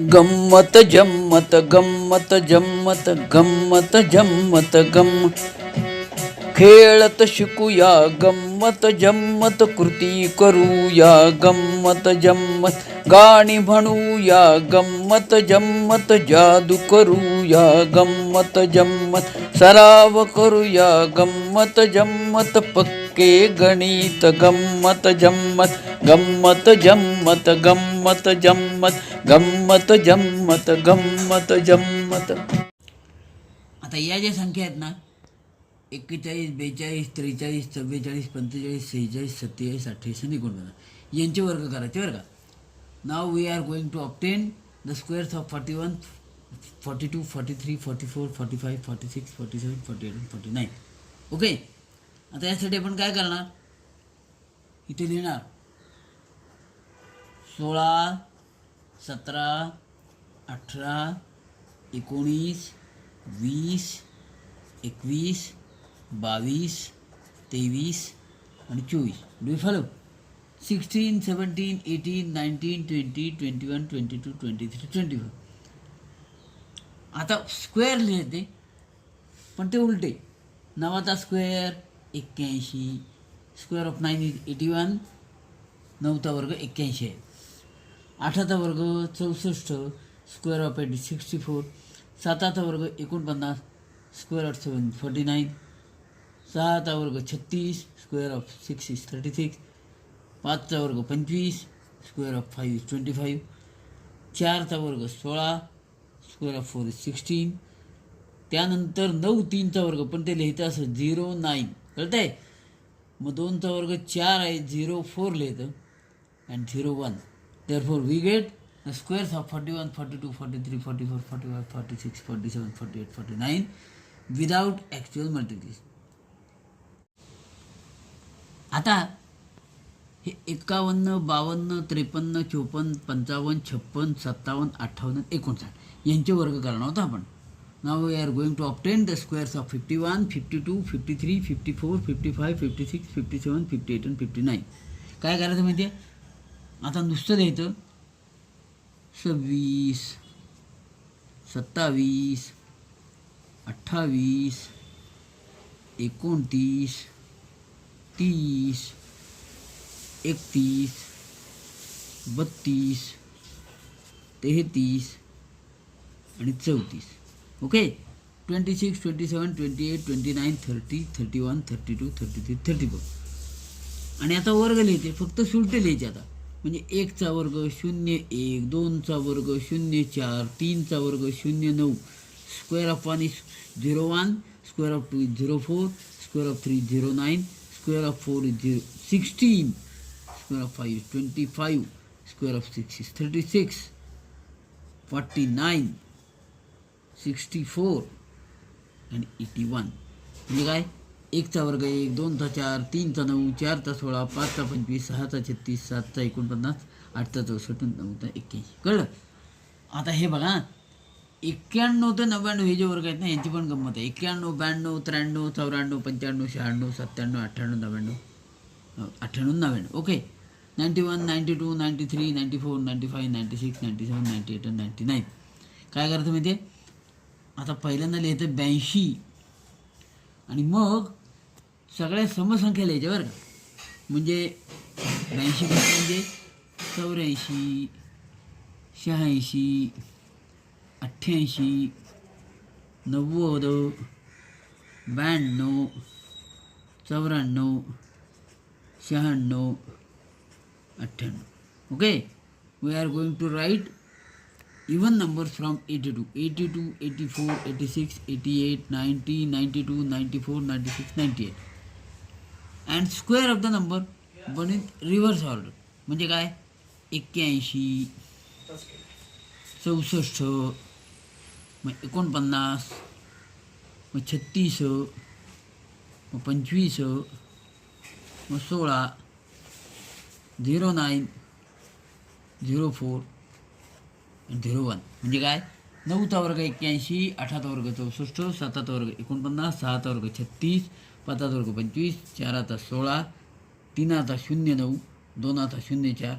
गम्मत जम्मत गम्मत जम्मत गम्मत जम्मत गम. खेळत शिकूया गम्मत जम्मत कृती करूया गम्मत जम्मत. गाणी म्हणूया गम्मत जम्मत जादू करू करूया गम्मत जम्मत सराव करूया गम्मत जम्मत पक्के गणित गम्मत जम्मत गम्मत जम्मत गम्मत जम्मत गम्मत जम्मत गम्मत जम्मत. आता या ज्या संख्या आहेत ना एक्केचाळीस बेचाळीस त्रेचाळीस चव्वेचाळीस पंचेचाळीस सेहेचाळीस सत्तेचाळीस अठ्ठेचाळीस आणि एकोणपन्नास. यांचे वर्ग करायचे बरं का. Now we are going to obtain the squares of forty one forty two forty three forty four forty five forty six forty seven forty eight forty nine okay आता यासाठी आपण काय करणार? इथे लिहिणार. सोळा सतरा अठरा एकोणीस वीस एकवीस बावीस तेवीस आणि चोवीस. Do follow sixteen seventeen eighteen nineteen twenty twenty one twenty two twenty three twenty four आता स्क्वेअर लिहिते. पण ते उलटे. नवाचा स्क्वेअर एक्क्याऐंशी. Square of nine is eighty one नऊचा वर्ग एक्क्याऐंशी आहे. आठाचा वर्ग चौसष्ट. Square of eighty sixty four साताचा वर्ग एकोणपन्नास. Square of seven forty nine सहाचा वर्ग छत्तीस. Square of six is thirty six पाचचा वर्ग पंचवीस. Square of five is twenty five चारचा वर्ग सोळा. Square of four is sixteen त्यानंतर नऊ तीनचा वर्ग पण ते लिहितं असं झिरो नाईन कळतं आहे मग दोनचा वर्ग चार आहे झिरो फोर लिहितं. And zero one there four we get the squares of forty one forty two forty three forty four forty five forty six forty seven forty eight forty nine without actual multiplication आता हे एकावन्न बावन्न त्रेपन्न चोपन्न पंचावन्न छप्पन सत्तावन्न अठ्ठावन्न एकोणसाठ. यांचे वर्ग करणार होतो आपण. Now we are going to obtain the squares of fifty one fifty two fifty three fifty four fifty five fifty six fifty seven fifty eight and fifty nine काय करायचं माहिती आहे आता नुसतं द्यायचं. सव्वीस सत्तावीस अठ्ठावीस एकोणतीस तीस एकतीस बत्तीस तेहतीस आणि चौतीस. Okay twenty six twenty seven twenty eight twenty nine thirty thirty one thirty two thirty three thirty four आणि आता वर्ग लिहायचे फक्त सुलटे लिहायचे आता. म्हणजे एकचा वर्ग शून्य एक दोनचा वर्ग शून्य चार तीनचा वर्ग शून्य नऊ. Square of one is zero one square of two is zero four square of three zero nine square of four is zero sixteen square of 5 is 25 square of 6 is 36 49 64 आणि 81 म्हणजे काय? एकचा वर्ग एक दोनचा चार तीनचा नऊ चारचा सोळा पाचचा पंचवीस सहाचा छत्तीस सातचा एकोणपन्नास आठचा चौसष्ट नऊचा एक्क्याऐंशी. कळलं? आता हे बघा. एक्क्याण्णव ते नव्याण्णव हे जे वर्ग आहेत ना यांची पण गंमत आहे. एक्क्याण्णव ब्याण्णव त्र्याण्णव चौऱ्याण्णव पंच्याण्णव शहाण्णव सत्त्याण्णव अठ्ठ्याण्णव नव्याण्णव. अठ्ठ्याण्णव नव्याण्णव. Okay. Ninety one ninety two ninety three ninety four ninety five ninety six ninety seven ninety eight ninety nine. काय करायचं माहिती आहे आता पहिल्यांदा लिहायचं ब्याऐंशी. आणि मग सगळ्या समसंख्या लिहायच्या बरं का. म्हणजे ब्याऐंशी म्हणजे? चौऱ्याऐंशी शहाऐंशी अठ्ठ्याऐंशी नव्वद ब्याण्णव चौऱ्याण्णव शहाण्णव अठ्ठ्याण्णव okay we are going to write even numbers from eighty two eighty two eighty four eighty six eighty eight ninety ninety two ninety four ninety six ninety eight and square of the number one in reverse order म्हणजे काय? एक्क्याऐंशी चौसष्ट मग एकोणपन्नास मग छत्तीस मग पंचवीस मग सोळा zero nine zero four zero one. म्हणजे काय? नऊचा वर्ग एक्क्याऐंशी आठाचा वर्ग चौसष्ट साताचा वर्ग एकोणपन्नास सहाचा वर्ग छत्तीस पाचाचा वर्ग पंचवीस चाराचा सोळा तीनाचा शून्य नऊ दोनाचा शून्य चार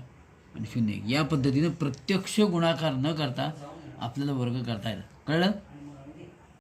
आणि शून्य एक. या पद्धतीनं प्रत्यक्ष गुणाकार न करता आपल्याला वर्ग करता येतात. कळलं?